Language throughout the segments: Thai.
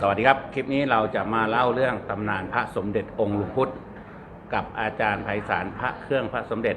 สวัสดีครับ คลิปนี้เราจะมาเล่าเรื่องตำนานพระสมเด็จองค์หลวงพุทธกับอาจารย์ไพศาลพระเครื่องพระสมเด็จ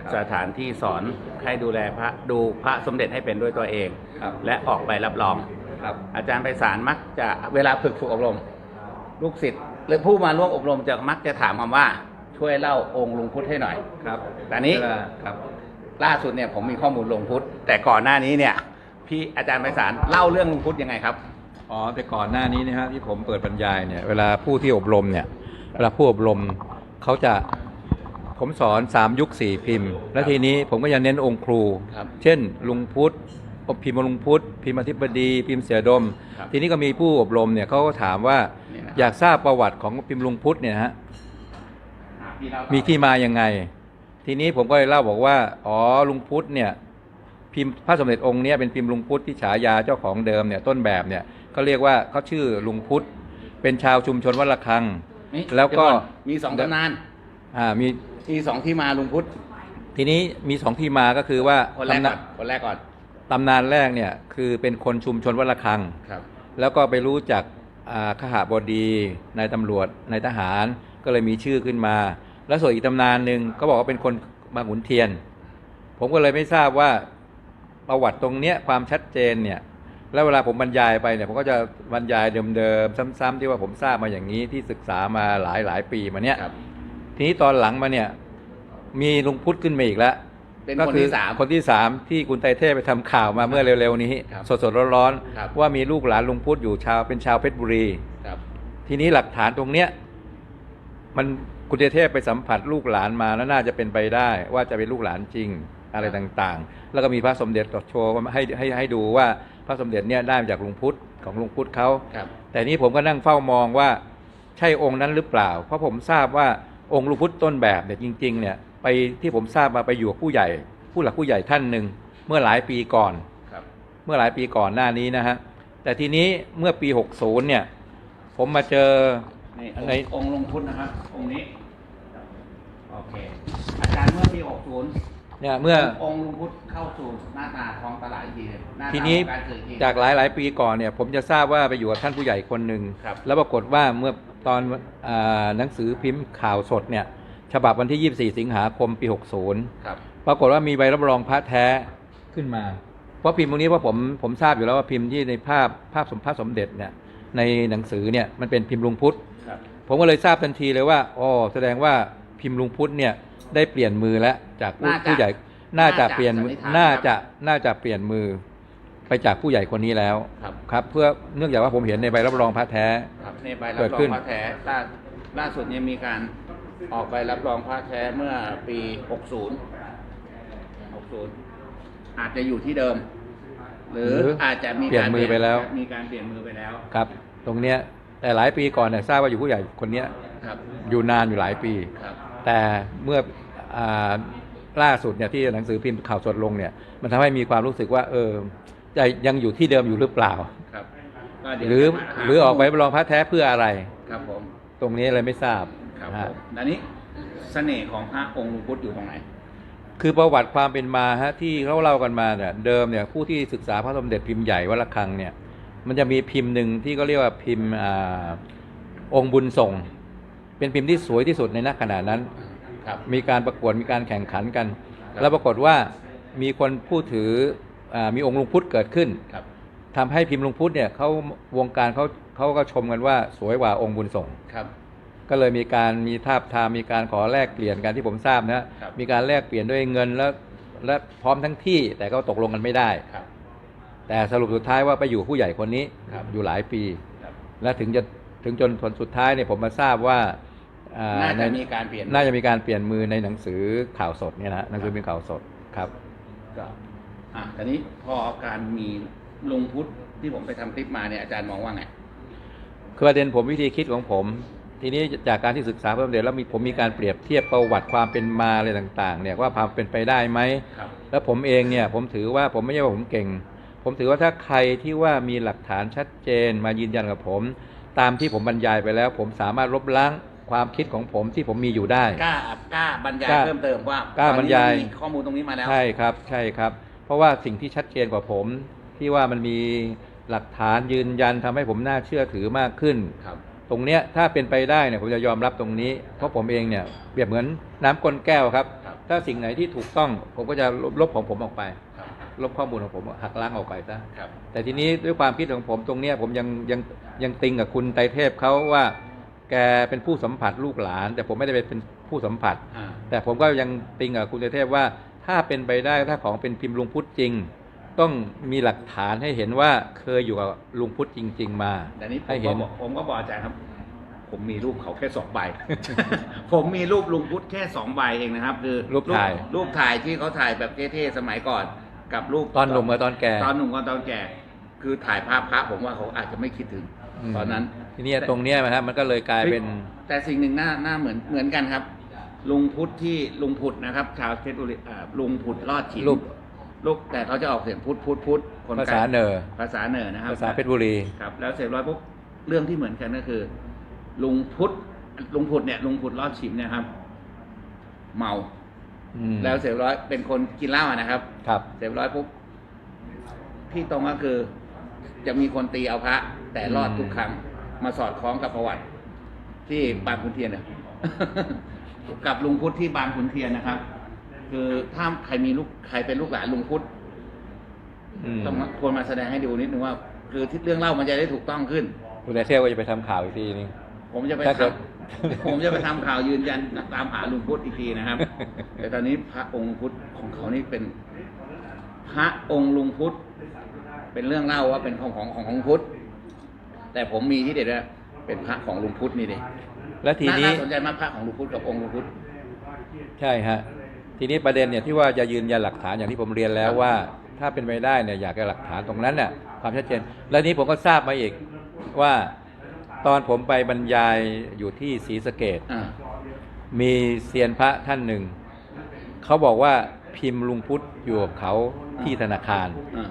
ครับสถานที่สอนให้ดูแลพระดูพระสมเด็จให้เป็นด้วยตัวเอง ครับและออกใบรับรอง ครับอาจารย์ไพศาลมักจะเวลาฝึกฝึกอบรม ลูกศิษย์หรือผู้มาร่วมอบรมจะมักจะถามคำว่าช่วยเล่าองค์หลวงพุทธให้หน่อย ครับแต่นี้ เวลาครับ ล่าสุดเนี่ยผมมีข้อมูลหลวงพุทธแต่ก่อนหน้านี้เนี่ย พี่อาจารย์ไพศาลเล่าเรื่องหลวงพุทธยังไงครับ อ๋อแต่ก่อนหน้านี้นะฮะที่ผมเปิดบรรยายเนี่ยเวลาผู้ที่อบรมเนี่ยเวลาผู้อบรมเขาจะผมสอนสามยุคสี่พิมพ์ และทีนี้ผมก็จะเน้นองค์ครูครับเช่น ลุงพุทธพิมพ์ลุงพุทธพิมพ์อธิบดี พิมพ์เสียดมครับทีนี้ก็มีผู้อบรมเนี่ยเขาก็ถามว่านี่นะครับอยากทราบประวัติของพิมพ์ลุงพุทธเนี่ยนะฮะอะพี่เล่าต่อมีที่มายังไง ทีนี้ผมก็เลยเล่าบอกว่าอ๋อลุงพุทธเนี่ยพิมพ์พระสมเด็จองค์เนี้ยเป็นพิมพ์ลุงพุทธที่ฉายาเจ้าของเดิมเนี่ยต้นแบบเนี่ย เขาเรียกว่าเขาชื่อลุงพุทธ เป็นชาวชุมชนวัดระฆัง นี่แล้วก็ เดี๋ยอนมีสองตำนานอ่ามีมีสองที่มาลุงพุทธทีนี้มีสองที่มาก็คือว่าคนแรกตำก่นาอนนคนแรกก่อนตำนานแรกเนี่ยคือเป็นคนชุมชนวัดระฆัง ครับแล้วก็ไปรู้จักอ่าขหาบดีนายตำรวจนายทหารก็เลยมีชื่อขึ้นมา แล้วส่วนอีกตำนานหนึ่งก็บอกว่าเป็นคนบางขุนเทียน ผมก็เลยไม่ทราบว่าประวัติตรงเนี้ยความชัดเจนเนี่ย แล้วเวลาผมบรรยายไปเนี่ยผมก็จะบรรยายเดิมๆซ้ำๆที่ว่าผมทราบมาอย่างนี้ที่ศึกษามาหลายหลายๆปีมาเนี้ยครับ ทีนี้ตอนหลังมาเนี่ย มีลุงพุทธขึ้นมาอีกแล้วเป็นก็คนอที่สาม คนที่สามที่คุณไตรเทพไปทำข่าวมาเมื่อเร็วๆนี้ ครับสดๆร้อนครับ ๆว่ามีลูกหลานลุงพุทธอยู่ชาวเป็นชาวเพชรบุรี ครับ ทีนี้หลักฐานตรงเนี้ยมันคุณไตรเทพไปสัมผัสลูกหลานมาแล้วน่าจะเป็นไปได้ ว่าจะเป็นลูกหลานจริงอะไรต่างๆ แล้วก็มีพระสมเด็จโชว์ให้ให้ให้ดูว่าพ ระสมเด็จเนี่ยได้มาจากลุงพุทธของลุงพุทธเขาครับแต่นี้ผมก็นั่งเฝ้ามองว่าใช่องค์นั้นหรือเปล่า เพราะผมทราบว่าองค์ลุงพุทธต้นแบบเนี่ยจริง ๆ เนี่ยไปที่ผมทราบมาไปอยู่กับผู้ใหญ่ ผู้หลักผู้ใหญ่ท่านหนึ่งเมื่อหลายปีก่อนครับเมื่อหลายปีก่อนหน้านี้นะฮะแต่ทีนี้เมื่อปี 60 เนี่ย ผมมาเจอนี่อันองไหนค์องค์ลุงพุทธนะครับองค์นี้ โอเค อาจารย์เมื่อปี 60 เนี่ยเมื่อองค์ลุงพุทธเข้าสู่หน้าตาท้องตลาดอีกทีหนึงหน้าตาทีนี้ของการเกิดอีทีจากหลายหลายๆปีก่อนเนี่ยผมจะทราบว่าไปอยู่กับท่านผู้ใหญ่คนหนึ่งครับ แล้วปรากฏว่าเมื่อตอนอาหนังสือพิมพ์ข่าวสดเนี่ยฉบับวันที่ 24 สิงหาคมปี60ครับปรากฏว่ามีใบรับรองพระแท้ขึ้นมา เพราะพิมพ์ตรงนี้ว่าผมผมทราบอยู่แล้วว่าพิมพ์ที่ในภาพภาพสมภาพสมเด็จเนี่ยในหนังสือเนี่ยมันเป็นพิมพ์ลุงพุทธ ครับ ผมก็เลยทราบทันทีเลยว่า อ๋อ แสดงว่าพิมพ์ลุงพุทธเนี่ย ได้เปลี่ยนมือแล้วจากผู้น่าจะผู้ใหญ่น่าจะเปลี่ยนมือสันนิษฐานน่าครับ จะน่าจะเปลี่ยนมือ ไปจากผู้ใหญ่คนนี้แล้วครับครับ เพื่อเนื่องจากว่าผมเห็นในใบรับรองพระแท้ ครับในใบรับเกิดรอขึ้งน พระแท้ล่าล่าสุดเนี่ยมีการออกใบรับรองพระแท้เมื่อปี 60 60 อาจจะอยู่ที่เดิม หรือหรืออาจจะมีเปลี่ยนการมือไปแล้ว มีการเปลี่ยนมือไปแล้วครับ ตรงเนี้ยแต่หลายปีก่อนเนี่ยทราบว่าอยู่ผู้ใหญ่คนเนี้ยครับอยู่นานอยู่หลายปี ครับ แต่เมื่ออาล่าสุดเนี่ยที่หนังสือพิมพ์ข่าวสดลงเนี่ยมันทำให้มีความรู้สึกว่า เออจะยังอยู่ที่เดิมอยู่หรือเปล่าครับก็เดี๋ยวหรือจะมาหรือออกใบรับรองพระแท้เพื่ออะไรครับผมตรงนี้เลยไม่ทราบครับฮะผมอันนี้เสน่ห์ของพระองค์หลวงพุทธอยู่ตรงไหนคือประวัติความเป็นมาฮะที่เขาเล่ากันมาเนี่ยเดิมเนี่ยผู้ที่ศึกษาพระสมเด็จพิมพ์ใหญ่วัดระฆังเนี่ยมันจะมีพิมพ์หนึ่งที่เขาเรียกว่าพิมพ์อาองค์บุญส่ง เป็นพิมพ์ที่สวยที่สุดในนักขณะนั้น ครับ มีการประกวดมีการแข่งขันกัน ครับ แล้วปรากฏว่ามีคนพูดถืออามีองค์ลุงพุทธเกิดขึ้นครับ ทำให้พิมพ์ลุงพุทธเนี่ยเขาวงการเขาเขาก็ชมกันว่าสวยกว่าองค์บุญส่ง ครับ ก็เลยมีการมีทาบทามมีการขอแลกเปลี่ยนกันที่ผมทราบนะครับ มีการแลกเปลี่ยนด้วยเงินแล้วและพร้อมทั้งที่แต่ก็ตกลงกันไม่ได้ ครับ แต่สรุปสุดท้ายว่าไปอยู่ผู้ใหญ่คนนี้ครับ อยู่หลายปี ครับ และถึงจะถึงจนผลสุดท้ายเนี่ยผมมาทราบว่าอ่ น่าจะในมีการเปลี่ยนน่าจะมีการเปลี่ยนมือในหนังสือข่าวสดเนี่ยนะฮะหนังสือเป็นข่าวสดครับก็อะตอนนี้พอการมีลุงพุทธที่ผมไปทำคลิปมาเนี่ยอาจารย์มองว่าไงคือประเด็นผมวิธีคิดของผม ทีนี้จากการที่ศึกษาเพิ่มเติมแล้วมีผมมีการเปรียบเทียบประวัติความเป็นมาอะไรต่าง ๆ เนี่ยว่าความเป็นไปได้ไหมครับแล้วผมเองเนี่ยผมถือว่าผมไม่ใช่ว่าผมเก่ง ผมถือว่าถ้าใครที่ว่ามีหลักฐานชัดเจนมายืนยันกับผม ตามที่ผมบรรยายไปแล้ว ผมสามารถลบล้าง ความคิดของผมที่ผมมีอยู่ได้ กล้ากล้าบรรยายกล้าเพิ่มเติมว่ากล้าตอนนี้บรรยาย มีข้อมูลตรงนี้มาแล้ว ใช่ครับใช่ครับ เพราะว่าสิ่งที่ชัดเจนกว่าผม ที่ว่ามันมีหลักฐานยืนยันทำให้ผมน่าเชื่อถือมากขึ้น ครับ ตรงเนี้ยถ้าเป็นไปได้เนี่ยผมจะยอมรับตรงนี้ เพราะผมเองเนี่ยเปรียบเหมือนน้ำก้นแก้วครับ ครับ ถ้าสิ่งไหนที่ถูกต้องผมก็จะลบลบของผมออกไป ครับ ลบข้อมูลของผมหักล้างออกไปซะ ครับ แต่ทีนี้ด้วยความคิดของผมตรงเนี้ยผมยังยังยังติงกับคุณไตรเทพเขาว่า แกเป็นผู้สัมผัสลูกหลาน แต่ผมไม่ได้เป็นผู้สัมผัสอ่าแต่ผมก็ยังติงกับคุณไตรเทพว่า ถ้าเป็นไปได้ถ้าของเป็นพิมพ์ลุงพุทธจริง ต้องมีหลักฐานให้เห็นว่าเคยอยู่กับลุงพุทธจริง ๆ มาแต่นี้ผมให้ก็เห็นบอกผมก็บอกอาจารย์ครับ ผมมีรูปเขาแค่สองใบ ผมมีรูปลุงพุทธแค่สองใบเองนะครับ คือรูปถ่ายรูปถ่ายที่เขาถ่ายแบบเท่ๆสมัยก่อน กับรูปตอนหนุ่มกับตอนแก่ ตอนหนุ่มกับตอนแก่ คือถ่ายภาพพระผมว่าเขาอาจจะไม่คิดถึงมตอนนั้น ทีเนี้ยตรงเนี้ยนะฮะมันก็เลยกลายเป็น แต่สิ่งหนึ่งหน้าหน้าเหมือนเหมือนกันครับ ลุงพุทธที่ลุงพุทธนะครับ ชาวเพชรบุรีอ่าลุงพุทธรอดฉิมรูปลูกแต่เขาจะออกเสียงพุทธพุทธพุทธคนภาษาเนอภาษาเหนือนะครับภาษาเพชรบุรีครับแล้วเสร็จร้อยปุ๊บเรื่องที่เหมือนกันก็คือ ลุงพุทธลุงพุทธเนี่ยลุงพุทธรอดฉิมเนี่ยครับ เมาอืมแล้วเสร็จร้อยเป็นคนกินเหล้าอะนะครับ ครับ เสร็จร้อยปุ๊บที่ตรงก็คือ จะมีคนตีเอาพระ แต่รอดทุกครั้ง มาสอดคล้องกับประวัติ ที่บางขุนเทียนเนี่ยกับลุงพุทธที่บางขุนเทียนนะครับ คือถ้าใครมีลูกใครเป็นลูกหลานลุงพุทธอืมต้องมาควรมาแสดงให้ดูนิดนึงว่า คือที่เรื่องเล่ามันจะได้ถูกต้องขึ้นคุณไตรเทพก็จะไปทำข่าวอีกทีนึงผมจะไปถ้าทเกิดำผมจะไปทำข่าวยืนยันตามหาลุงพุทธอีกทีนะครับ แต่ตอนนี้พระองค์พุทธของเขานี่เป็น พระองค์ลุงพุทธเป็นเรื่องเล่าว่าเป็นของของของของพุทธ แต่ผมมีที่เด็ดว่าเป็นพระของลุงพุทธนี่เองและทีนี้สนใจมากพระของลุงพุทธกับองค์ลุงพุทธใช่ฮะทีนี้ประเด็นเนี่ยที่ว่าจะยืนยันหลักฐานอย่างที่ผมเรียนแล้วว่า ถ้าเป็นไปได้เนี่ยอยากจะหลักฐานตรงนั้นเนี่ยความชัดเจน และนี้ผมก็ทราบมาอีกว่าตอนผมไปบรรยายอยู่ที่ศรีสะเกดอ่ามีเซียนพระท่านหนึ่ง เขาบอกว่าพิมพ์ลุงพุทธอยู่กับเขาที่ธนาคารอ่า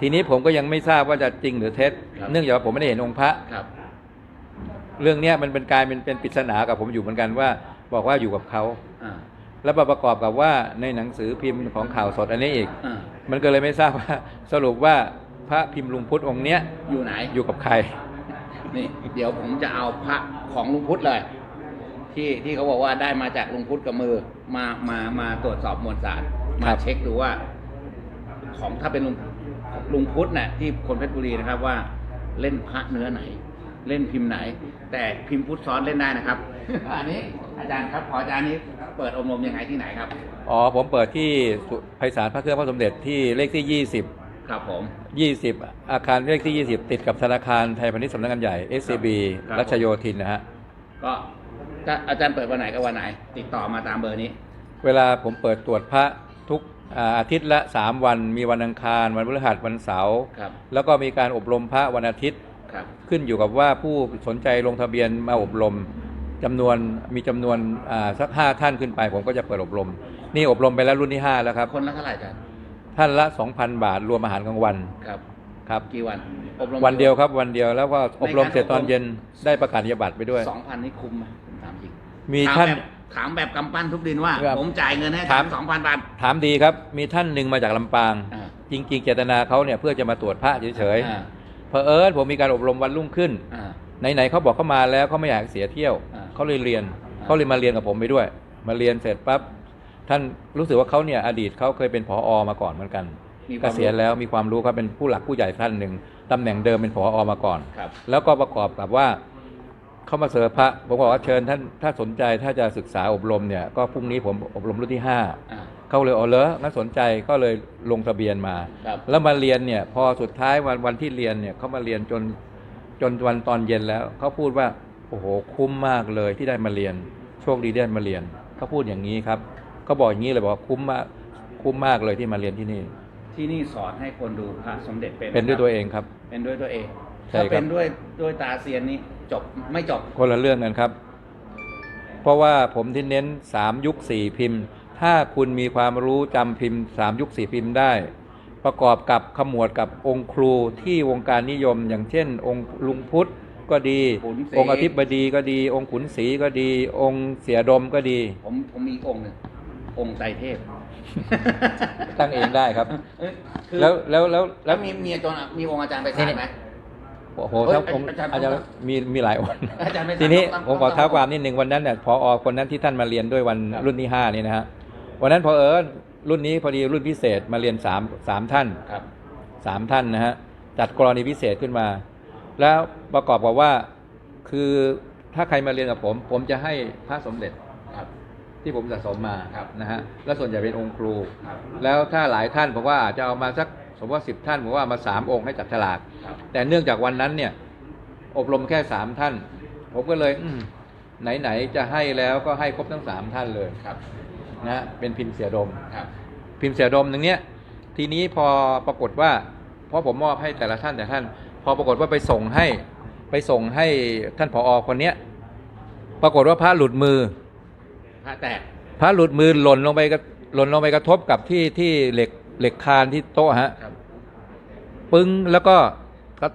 ทีนี้ผมก็ยังไม่ทราบว่าจะจริงหรือเท็จ ครับ เนื่องจากว่าผมไม่ได้เห็นองค์พระ ครับ เรื่องเนี้ยมันเป็นกลายเป็นเป็นปริศนากับผมอยู่เหมือนกันว่า บอกว่าอยู่กับเขา อ่า แล้วมาประกอบกับว่าในหนังสือพิมพ์ของข่าวสดอันนี้อีก อ่า มันก็เลยไม่ทราบว่าสรุปว่าพระพิมพ์ลุงพุทธองค์เนี้ยอยู่ไหน อยู่กับใคร นี่ เดี๋ยวผมจะเอาพระของลุงพุทธเลย ที่ที่เขาบอกว่าได้มาจากลุงพุทธกับมือ มามามาตรวจสอบมวลสารคมารับ เช็คดูว่า ของถ้าเป็นลุง ลุงพุทธเนี่ยที่คนเพชรบุรีนะครับว่าเล่นพระเนื้อไหน เล่นพิมพ์ไหน แต่พิมพ์พุทธซ้อนเล่นได้นะครับ อันนี้อาจารย์ครับขออาจารย์นี้เปิดอบรมยังไงที่ไหนครับอ๋อผมเปิดที่สุไพศาลพระเครื่องพระสมเด็จที่เลขที่ 20 ครับผม 20 อาคารเลขที่ 20 ติดกับธนาคารไทยพาณิชย์สำนักงานใหญ่ SCB ครับรัชโยธินนะฮะก็ถ้าอาจารย์เปิดวันไหนกับวันไหน ติดต่อมาตามเบอร์นี้ เวลาผมเปิดตรวจพระทุก อ่าอาทิตย์ละ 3 วันมีวันอังคาร วันพฤหัสวันเสาร์ครับแล้วก็มีการอบรมพระวันอาทิตย์ครับขึ้นอยู่กับว่าผู้สนใจลงทะเบียนมาอบรมจำนวนมีจำนวนอ่าสักห้าท่านขึ้นไป ผมก็จะเปิดอบรม นี่อบรมไปแล้วรุ่นที่ 5 แล้วครับ คนละเท่าไหร่อาจารย์ท่านละ 2,000 บาทรวมอาหารกลางวันครับครับกี่วันอบรมวันเดียวครับวันเดียวแล้วก็อบรมในการเสร็จตอนอบรมเย็นได้ประกาศนียบัตรไปด้วยสองพันนี่คุ้มไหมผมถามจริงมีถท่านแบบ ถามแบบกำปั้นทุบดินว่า ครับผมจ่ายเงินให้ถาถามม สองพันบาท ถามดีครับ มีท่านหนึ่งมาจากลำปาง อ่า จริงๆเจตนาเขาเนี่ยเพื่อจะมาตรวจพระเฉยอ่าๆเผอิญผมมีการอบรมวันรุ่งขึ้น อ่า ไหนๆเขาบอกเขามาแล้วเขาไม่อยากเสียเที่ยวอ่าเขาเลยเรียนอ่า เขาเลยมาเรียนกับผมไปด้วย มาเรียนเสร็จปั๊บท่านรู้สึกว่าเขาเนี่ยอดีตเขาเคยเป็นผออมาก่อนเหมือนกันมีคเกวามษียณแล้วมีความรู้เขาเป็นผู้หลักผู้ใหญ่ท่านหนึ่งตำแหน่งเดิมเป็นผออมาก่อน ครับ แล้วก็ประกอบกับว่า เขามาเสนอพระผมบอกว่าเชิญท่านถ้าสนใจถ้าจะศึกษาอบรมเนี่ยก็พรุ่งนี้ผมอบรมรุ่นที่ห้าอ่าเขาเลยอ๋อเหรองั้นสนใจก็เลยลงทะเบียนมาครับแล้วมาเรียนเนี่ยพอสุดท้ายวันวันที่เรียนเนี่ยเขามาเรียนจนจนวันตอนเย็นแล้วเขาพูดว่าโอ้โหคุ้มมากเลยที่ได้มาเรียนโชคดีที่ได้มาเรียนเขาพูดอย่างนี้ครับเขาบอกอย่างนี้เลยบอกว่าคุ้มมากคุ้มมากเลยที่มาเรียนที่นี่ ที่นี่สอนให้คนดูพระสมเด็จเป็นเป็นด้วยตัวเองครับ เป็นด้วยตัวเองใช่ถ้าครับเป็นด้วยด้วยตาเซียนนี่ จบไม่จบ คนละเรื่องกันครับ เพราะว่าผมที่เน้นสามยุคสี่พิมพ์ ถ้าคุณมีความรู้จำพิมพ์สามยุคสี่พิมพ์ได้ ประกอบกับขมวดกับองค์ครูที่วงการนิยม อย่างเช่น องค์ลุงพุทธก็ดี ขุนศรี องค์อธิบดีก็ดี องค์ขุนศรีก็ดี องค์เสียดมก็ดี ผมผมมีอีกองค์หนึ่งองค์ไตรเทพตั้งเองได้ครับ เอ้ยคือแล้วแล้วแล้วแล้แล้ววมีมีตัวมีองค์อาจารย์ไปสานไหม โอ้โหเฮ้ยถ้าผมอาจารย์อาจจะต้องมีมีหลายวันอาจารย์ไม่ทีนี้ต้องผมขอต้อง เท้าความนิดหนึ่งวันนั้นเนี่ยพอคนนั้นที่ท่านมาเรียนด้วยวันครับรุ่นที่ห้านี่นะฮะวันนั้นพอเออรุ่นนี้พอดีรุ่นพิเศษมาเรียนสามสามท่านครับ สามท่านนะฮะจัดกรณีพิเศษขึ้นมา แล้วประกอบกับว่าคือถ้าใครมาเรียนกับผม ผมจะให้พระสมเด็จครับ ที่ผมสะสมมาครับ นะฮะแล้วส่วนใหญ่เป็นองค์ครู ครับ แล้วถ้าหลายท่านผมว่าอาจจะเอามาสัก สมมติว่าสิบท่านผมว่าเอามาสามองค์ให้จับฉลากครับแต่เนื่องจากวันนั้นเนี่ย อบรมแค่สามท่าน ผมก็เลยอืมไหนๆจะให้แล้วก็ให้ครบทั้งสามท่านเลยครับนะฮะเป็นพิมพ์เสียดมครับพิมพ์เสียดมตรงเนี้ย ทีนี้พอปรากฏว่าเพราะผมมอบให้แต่ละท่านแต่ละท่าน พอปรากฏว่าไปส่งให้ ไปส่งให้ท่านผอคนเนี้ย ปรากฏว่าพระหลุดมือพระแตกพระหลุดมือหล่นลงไปกระหล่นลงไปกระทบกับที่ที่เหล็กเหล็กคานที่โต๊ะฮะครับ ปึ้งแล้วก็กระ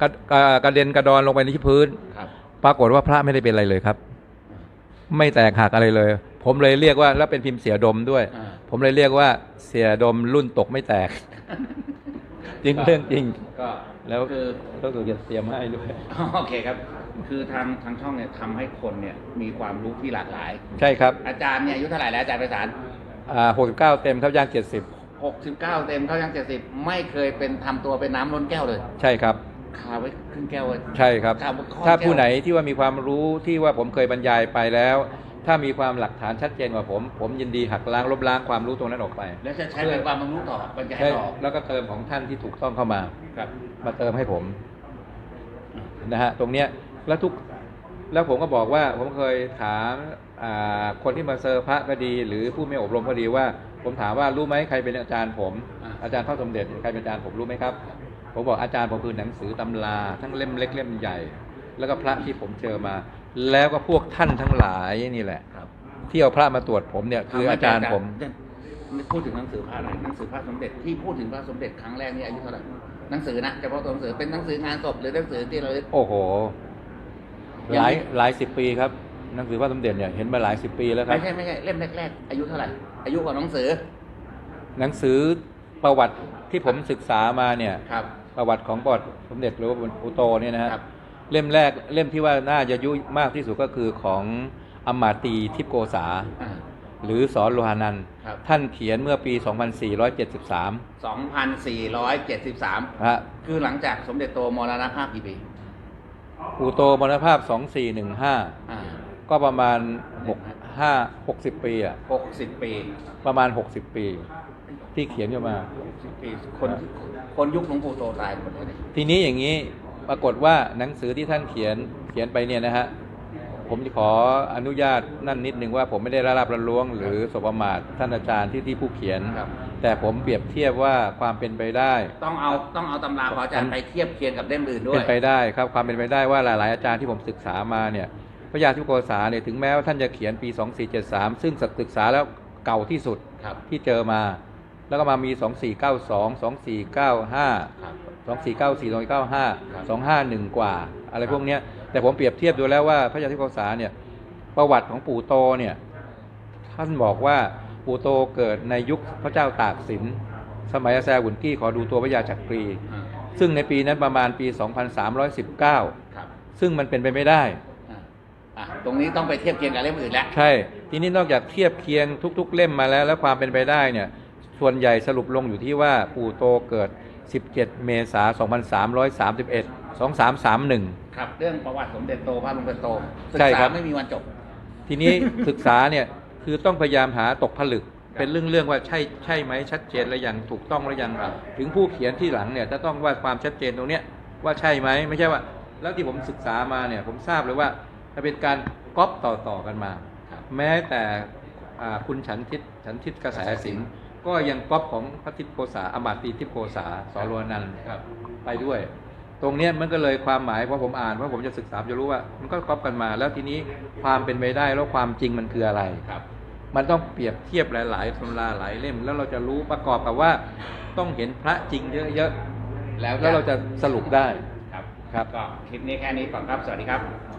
กระกระกระเด็นกระดอนลงไปที่พื้น ครับ ปรากฏว่าพระไม่ได้เป็นอะไรเลยครับ ไม่แตกหักอะไรเลย ผมเลยเรียกว่าแล้วเป็นพิมพ์เสียดมด้วย อ่า ผมเลยเรียกว่าเสียดมรุ่นตกไม่แตก จริงเรื่องจริง ก็แล้วคือต้องถูกจะเตรียมให้ด้วย โอเคครับ คือทางทางช่องเนี่ยทำให้คนเนี่ยมีความรู้ที่หลากหลาย ใช่ครับอาจารย์เนี่ยอายุเท่าไหร่แล้วอาจารย์ไปศาล อ่าหกสิบเก้าเต็มครับย่างเจ็ดสิบ หกสิบเก้าเต็มเข้ายังเจ็ดสิบไม่เคยเป็นทำตัวเป็นน้ำล้นแก้วเลยใช่ครับ คาไว้ครึ่งแก้วเลยใช่ครับครับข้อถ้าแก้วผู้ไหนที่ว่ามีความรู้ที่ว่าผมเคยบรรยายไปแล้ว ถ้ามีความหลักฐานชัดเจนกว่าผม ผมยินดีหักล้างลบล้างความรู้ตรงนั้นออกไปแล้วจะใช้เป็นความรู้ต่อบรรยายใช่ต่อแล้วก็เติมของท่านที่ถูกต้องเข้ามา ครับ มาเติมให้ผมนะฮะตรงเนี้ยแล้วทุกแล้วผมก็บอกว่าผมเคยถามอ่าคนที่มาเซอร์พระก็ดี หรือผู้ไม่อบรมก็ดีว่า ผมถามว่ารู้ไหมใครเป็นอาจารย์ผมอ่าอาจารย์พระสมเด็จใครเป็นอาจารย์ผมรู้ไหมครับ ผมบอกอาจารย์ผมคือหนังสือตำราทั้งเล่มเล็กเล่มใหญ่ แล้วก็พระที่ผมเจอมา แล้วก็พวกท่านทั้งหลายนี่แหละครับที่เอาพระมาตรวจผมเนี่ยคืออาจารย์ผมพูดถึงหนังสือพระอะไรหนังสือพระสมเด็จที่พูดถึงพระสมเด็จครั้งแรกนี่อายุเท่าไหร่หนังสือนะเฉพาะตัวหนังสือเป็นหนังสืองานศพหรือหนังสือที่เราเรียกโอ้โหยังหลายไม่หลายสิบปีครับหนังสือพระสมเด็จเนี่ยเห็นมาหลายสิบปีแล้วครัไม่บใช่ไม่ใช่เล่มแรกๆอายุเท่าไหร่ อายุของหนังสือ หนังสือประวัติที่ผมศึกษามาเนี่ย ครับ ประวัติของประวัติสมเด็จหรือว่าอุโตเนี่ยนะฮะครับ เล่มแรกเล่มที่ว่าน่าจะยุมากที่สุดก็คือของอมมาตีทิพโกษา อ่า หรือสอนโลหานันท์ครับ ท่านเขียนเมื่อปี 2473 2,473 นะฮะคือหลังจากสมเด็จโตมรณภาพกี่ปีอุโตมรณภาพอ่า2415ก็ประมาณ 6 5 60ปีอะ60ปีประมาณ60ปี ที่เขียนขึ้นมา60ปีคนคนยุคหลวงปู่โตตายหมดเลยเนี่ยทีนี้อย่างนี้ปรากฏว่าหนังสือที่ท่านเขียนเขียนไปเนี่ยนะฮะผมขออนุญาตนั่นนิดนึงว่าผมไม่ได้ระลับระล้วง หรือสบประมาทท่านอาจารย์ที่ที่ผู้เขียน ครับ แต่ผมเปรียบเทียบว่าความเป็นไปได้ ต้องเอาต้องเอาตำราของอาจารย์ไปเทียบเคียงกับเล่มอื่นด้วเป็ย นไปได้ครับความเป็นไปได้ว่าหลาย ๆ อาจารย์ที่ผมศึกษามาเนี่ย พระยาทิพโกษาเนี่ยถึงแม้ว่าท่านจะเขียนปี 2473 ซึ่งศึกษาแล้วเก่าที่สุดครับที่เจอมา แล้วก็มามี 2492 2495ครับสองสี่เก้าสี่สองเก้าห้าครับสองห้าหนึ่งกว่า อะไรครับพวกเนี้ยแต่ผมเปรียบเทียบดูแล้วว่าพระยาธิโกษาเนี่ยประวัติของปู่โตเนี่ยท่านบอกว่าปู่โตเกิดในยุคพระเจ้าตากสิน สมัยอาแซวุนกี้ขอดูตัวพระยาจักรีอ่าซึ่งในปีนั้นประมาณปี 2319ครับซึ่งมันเป็นไปไม่ได้อ่าอะ ตรงนี้ต้องไปเทียบเคียงกับเล่มอื่นแล้ว ใช่ ทีนี้นอกจากเทียบเคียงทุก ๆ เล่มมาแล้ว และความเป็นไปได้เนี่ย ส่วนใหญ่สรุปลงอยู่ที่ว่าปู่โตเกิด 17 เมษายน 2331 2331 ครับ เรื่องประวัติสมเด็จโตพระลุงเป็นโตศึกใช่ครัษาบ ไม่มีวันจบ ทีนี้ ศึกษาเนี่ยคือต้องพยายามหาตกผลึก เป็นเรื่องเรื่องว่าใช่ใช่ไหมชัดเจนแล้วยังถูกต้องแล้วยังครับ ถึงผู้เขียนที่หลังเนี่ยจะต้องว่าความชัดเจนตรงเนี้ยว่าใช่ไหมไม่ใช่ว่า แล้วที่ผมศึกษามาเนี่ยผมทราบเลยว่า จะเป็นการก๊อปต่อต่อๆกันมาครับแม้แต่อ่าคุณฉันทิตฉันทิตกระแสสิงห์ก็ยังก๊อปของพระทิพโกษาอมาตย์ตีทิพโกษาสรวนันท์ครับไปด้วย ตรงเนี้ยมันก็เลยความหมายเพราะผมอ่านเพราะผมจะศึกษาจะรู้ว่า มันก็ก๊อปกันมา แล้วทีนี้ความเป็นไปได้แล้วความจริงมันคืออะไรครับ มันต้องเปรียบเทียบหลายๆตำราหลายเล่ม แล้วเราจะรู้ประกอบกับว่าต้องเห็นพระจริงเยอะๆแล้วแล้วเราจะสรุปได้ครับครับก็คลิปนี้แค่นี้ก่อนครับสวัสดีครับ